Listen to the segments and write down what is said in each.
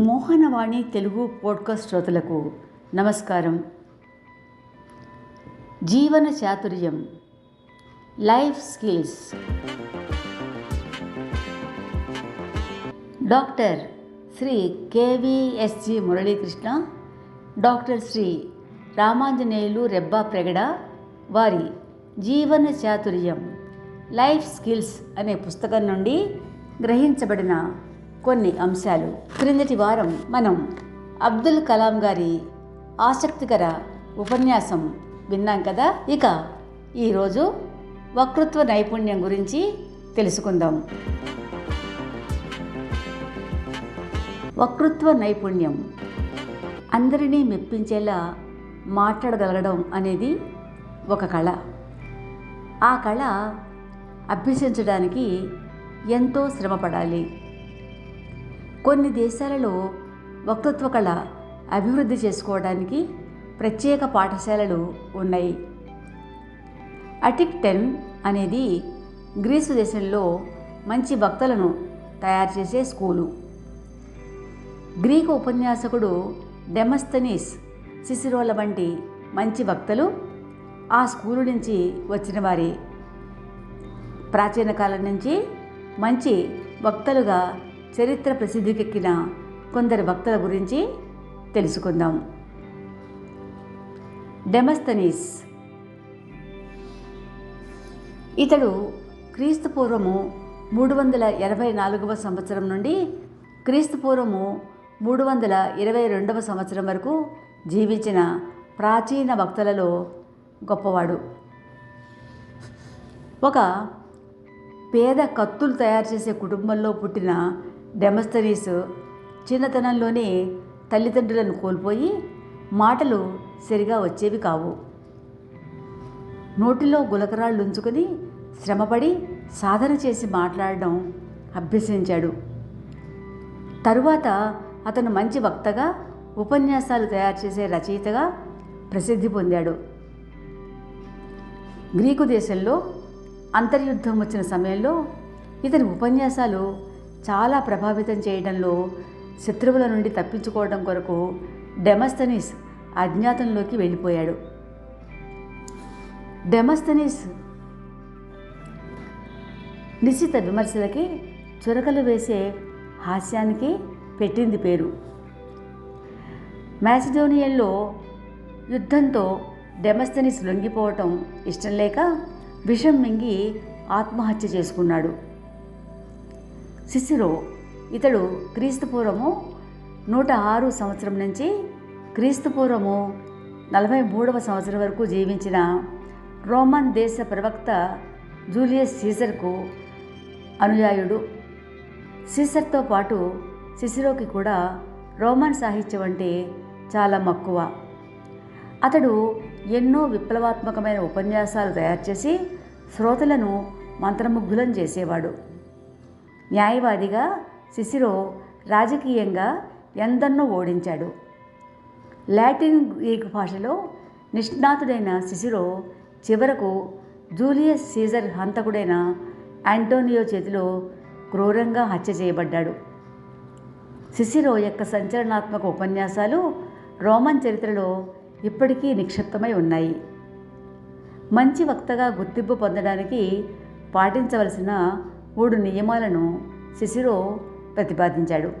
Mohanavani Telugu podcast శ్రోతలకు నమస్కారం. జీవన చాతుర్యం life skills. Doctor Shri KVSG Muralikrishna doctor Shri Ramanjaneyulu Rebbapragada వారి జీవన చాతుర్యం లైఫ్ స్కిల్స్ అనే పుస్తకం నుండి గ్రహించబడిన కొన్ని అంశాలు. క్రిందటి వారం మనం అబ్దుల్ కలాం గారి ఆసక్తికర ఉపన్యాసం విన్నాం కదా? ఇక ఈరోజు వక్తృత్వ నైపుణ్యం గురించి తెలుసుకుందాం. వక్తృత్వ నైపుణ్యం అందరినీ మెప్పించేలా మాట్లాడగలగడం అనేది ఒక కళ. ఆ కళ అభ్యసించడానికి ఎంతో శ్రమపడాలి. కొన్ని దేశాలలో వక్తృత్వ కళ అభివృద్ధి చేసుకోవడానికి ప్రత్యేక పాఠశాలలు ఉన్నాయి. అటిక్ టెన్ అనేది గ్రీసు దేశంలో మంచి వక్తలను తయారు చేసే స్కూలు. గ్రీకు ఉపన్యాసకుడు డెమస్తనీస్ సిసిరోల వంటి మంచి వక్తలు ఆ స్కూలు నుంచి వచ్చిన వారే ప్రాచీన కాలం నుంచి మంచి వక్తలుగా చరిత్ర ప్రసిద్ధికెక్కిన కొందరు వక్తల గురించి తెలుసుకుందాం. డెమస్తనీస్. ఇతడు క్రీస్తుపూర్వము మూడు వందల ఎనభై నాలుగవ సంవత్సరం నుండి క్రీస్తుపూర్వము మూడు వందల ఇరవై రెండవ సంవత్సరం వరకు జీవించిన ప్రాచీన వక్తలలో గొప్పవాడు. ఒక పేద కత్తులు తయారు చేసే కుటుంబంలో పుట్టిన డెమస్తరీస్ చిన్నతనంలోనే తల్లిదండ్రులను కోల్పోయి మాటలు సరిగా వచ్చేవి కావు. నోటిలో గులకరాళ్ళు ఉంచుకొని శ్రమపడి సాధన చేసి మాట్లాడడం అభ్యసించాడు. తరువాత అతను మంచి వక్తగా ఉపన్యాసాలు తయారు చేసే రచయితగా ప్రసిద్ధి పొందాడు. గ్రీకు దేశంలో అంతర్యుద్ధం వచ్చిన సమయంలో ఇతని ఉపన్యాసాలు చాలా ప్రభావితం చేయడంలో శత్రువుల నుండి తప్పించుకోవడం కొరకు డెమస్తనీస్ అజ్ఞాతంలోకి వెళ్ళిపోయాడు. డెమస్తనీస్ నిశ్చిత విమర్శలకి చురకలు వేసే హాస్యానికి పెట్టింది పేరు. మ్యాసిడోనియన్లో యుద్ధంతో డెమస్తనీస్ లొంగిపోవటం ఇష్టం లేక విషం మింగి ఆత్మహత్య చేసుకున్నాడు. శిశురో ఇతడు క్రీస్తుపూర్వము నూట ఆరు సంవత్సరం నుంచి క్రీస్తుపూర్వము నలభై మూడవ సంవత్సరం వరకు జీవించిన రోమన్ దేశ ప్రవక్త జూలియస్ సీజర్కు అనుయాయుడు. సీసర్తో పాటు శిశిరోకి కూడా రోమన్ సాహిత్యం అంటే చాలా మక్కువ. అతడు ఎన్నో విప్లవాత్మకమైన ఉపన్యాసాలు తయారు చేసి శ్రోతలను మంత్రముగ్ధులను చేసేవాడు. న్యాయవాదిగా సిసిరో రాజకీయంగా ఎందన్నో ఓడించాడు. లాటిన్ గ్రీక్ భాషలో నిష్ణాతుడైన సిసిరో చివరకు జూలియస్ సీజర్ హంతకుడైన ఆంటోనియో చేతిలో క్రూరంగా హత్య చేయబడ్డాడు. సిసిరో యొక్క సంచలనాత్మక ఉపన్యాసాలు రోమన్ చరిత్రలో ఇప్పటికీ నిక్షిప్తమై ఉన్నాయి. మంచి వక్తగా గుర్తింపు పొందడానికి పాటించవలసిన మూడు నియమాలను శిశిరో ప్రతిపాదించాడు.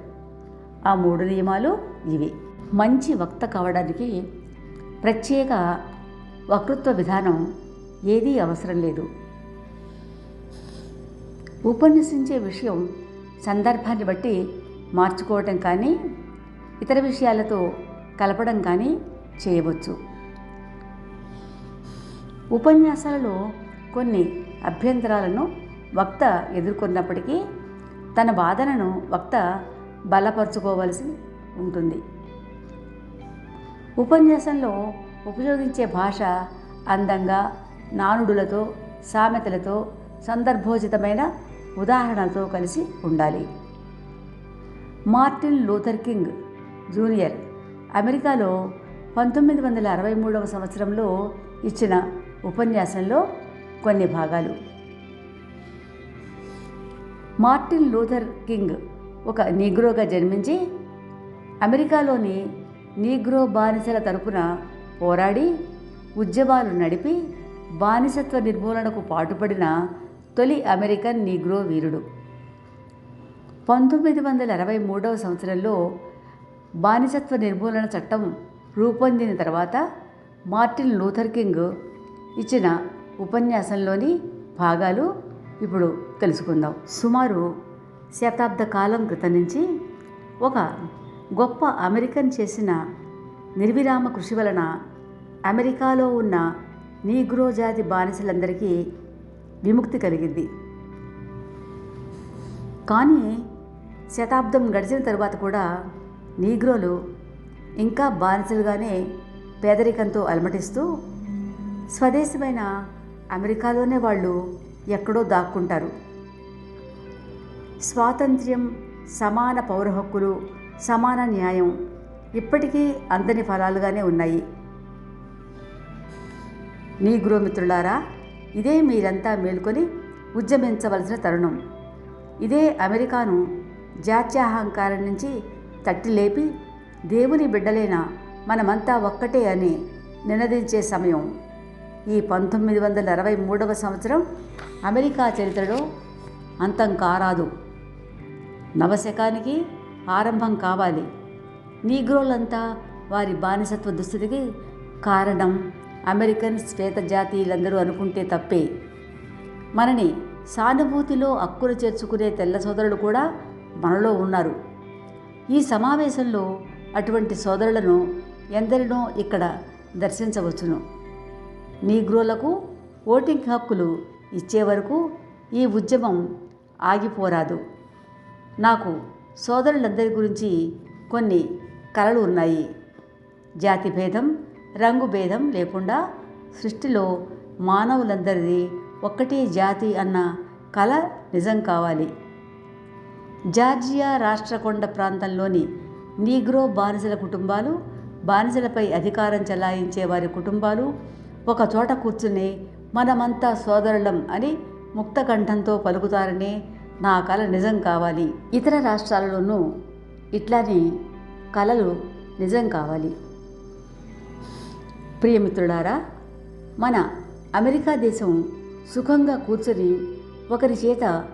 ఆ మూడు నియమాలు ఇవి. మంచి వక్త కావడానికి ప్రత్యేక వక్తృత్వ విధానం ఏదీ అవసరం లేదు. ఉపన్యసించే విషయం సందర్భాన్ని బట్టి మార్చుకోవటం కానీ ఇతర విషయాలతో కలపడం కానీ చేయవచ్చు. ఉపన్యాసాలలో కొన్ని అభ్యంతరాలను వక్త ఎదుర్కొన్నప్పటికీ తన వాదనను వక్త బలపరుచుకోవలసి ఉంటుంది. ఉపన్యాసంలో ఉపయోగించే భాష అందంగా నానుడులతో సామెతలతో సందర్భోచితమైన ఉదాహరణలతో కలిసి ఉండాలి. మార్టిన్ లూథర్ కింగ్ జూనియర్ అమెరికాలో పంతొమ్మిది వందల అరవై మూడవ సంవత్సరంలో ఇచ్చిన ఉపన్యాసంలో కొన్ని భాగాలు. మార్టిన్ లూథర్ కింగ్ ఒక నీగ్రోగా జన్మించి అమెరికాలోని నీగ్రో బానిసల తరపున పోరాడి ఉద్యమాలు నడిపి బానిసత్వ నిర్మూలనకు పాటుపడిన తొలి అమెరికన్ నీగ్రో వీరుడు. పంతొమ్మిది వందల అరవై మూడవ సంవత్సరంలో బానిసత్వ నిర్మూలన చట్టం రూపొందిన తర్వాత మార్టిన్ లూథర్ కింగ్ ఇచ్చిన ఉపన్యాసంలోని భాగాలు ఇప్పుడు తెలుసుకుందాం. సుమారు శతాబ్ద కాలం క్రితం నుంచి ఒక గొప్ప అమెరికన్ చేసిన నిర్విరామ కృషి వలన అమెరికాలో ఉన్న నీగ్రో జాతి బానిసలందరికీ విముక్తి కలిగింది. కానీ శతాబ్దం గడిచిన తరువాత కూడా నీగ్రోలు ఇంకా బానిసలుగానే పేదరికంతో అలమటిస్తూ స్వదేశమైన అమెరికాలోనే వాళ్ళు ఎక్కడో దాక్కుంటారు. స్వాతంత్ర్యం సమాన పౌర హక్కులు సమాన న్యాయం ఇప్పటికీ అందని ఫలాలుగానే ఉన్నాయి. నీ గృహమిత్రులారా ఇదే మీరంతా మేల్కొని ఉద్యమించవలసిన తరుణం. ఇదే అమెరికాను జాత్యాహంకారం నుంచి తట్టి లేపి దేవుని బిడ్డలైన మనమంతా ఒక్కటే అని నినదించే సమయం. ఈ పంతొమ్మిది వందల అరవై మూడవ సంవత్సరం అమెరికా చరిత్రలో అంతం కారాదు. నవశకానికి ఆరంభం కావాలి. నీగ్రోలంతా వారి బానిసత్వ దుస్థితికి కారణం అమెరికన్ శ్వేత జాతీయులందరూ అనుకుంటే తప్పే. మనని సానుభూతిలో అక్కులు చేర్చుకునే తెల్ల సోదరులు కూడా మనలో ఉన్నారు. ఈ సమావేశంలో అటువంటి సోదరులను ఎందరినో ఇక్కడ దర్శించవచ్చును. నీగ్రోలకు ఓటింగ్ హక్కులు ఇచ్చే వరకు ఈ ఉద్యమం ఆగిపోరాదు. నాకు సోదరులందరి గురించి కొన్ని కలలు ఉన్నాయి. జాతి భేదం రంగు భేదం లేకుండా సృష్టిలో మానవులందరిది ఒక్కటే జాతి అన్న కళ నిజం కావాలి. జార్జియా రాష్ట్రకొండ ప్రాంతంలోని నీగ్రో బానిసల కుటుంబాలు బానిసలపై అధికారం చెలాయించే వారి కుటుంబాలు ఒక చోట కూర్చుని మనమంతా సోదరులం అని ముక్తకంఠంతో పలుకుతారనే నా కళ నిజం కావాలి. ఇతర రాష్ట్రాలలోనూ ఇట్లానే కళలు నిజం కావాలి. ప్రియమిత్రులారా మన అమెరికా దేశం సుఖంగా కూర్చొని ఒకరి చేత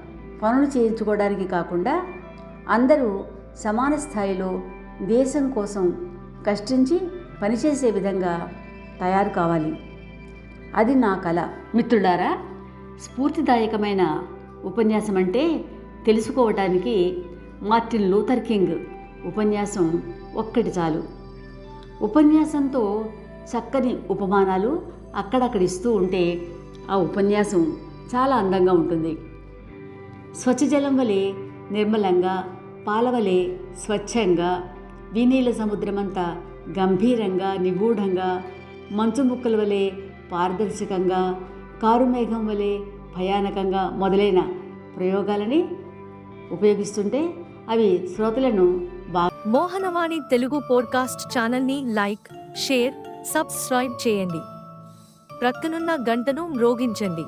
పనులు చేయించుకోవడానికి కాకుండా అందరూ సమాన స్థాయిలో దేశం కోసం కష్టించి పనిచేసే విధంగా తయారు కావాలి. అది నా కళ మిత్రులారా స్ఫూర్తిదాయకమైన ఉపన్యాసం అంటే తెలుసుకోవటానికి మార్టిన్ లూథర్ కింగ్ ఉపన్యాసం ఒక్కటి చాలు. ఉపన్యాసంతో చక్కని ఉపమానాలు అక్కడక్కడ ఇస్తూ ఉంటే ఆ ఉపన్యాసం చాలా అందంగా ఉంటుంది. స్వచ్ఛజలం వలె నిర్మలంగా పాలవలే స్వచ్ఛంగా వినీల సముద్రమంతా గంభీరంగా నిగూఢంగా మంచు ముక్కల వలె పారదర్శకంగా కారుమేఘం వలె భయానకంగా మొదలైన ప్రయోగాలని ఉపయోగిస్తుంటే అవి శ్రోతలను బాగా మోహనవాణి తెలుగు పోడ్కాస్ట్ ఛానల్ని లైక్ షేర్ సబ్స్క్రైబ్ చేయండి. ప్రక్కనున్న గంటను మ్రోగించండి.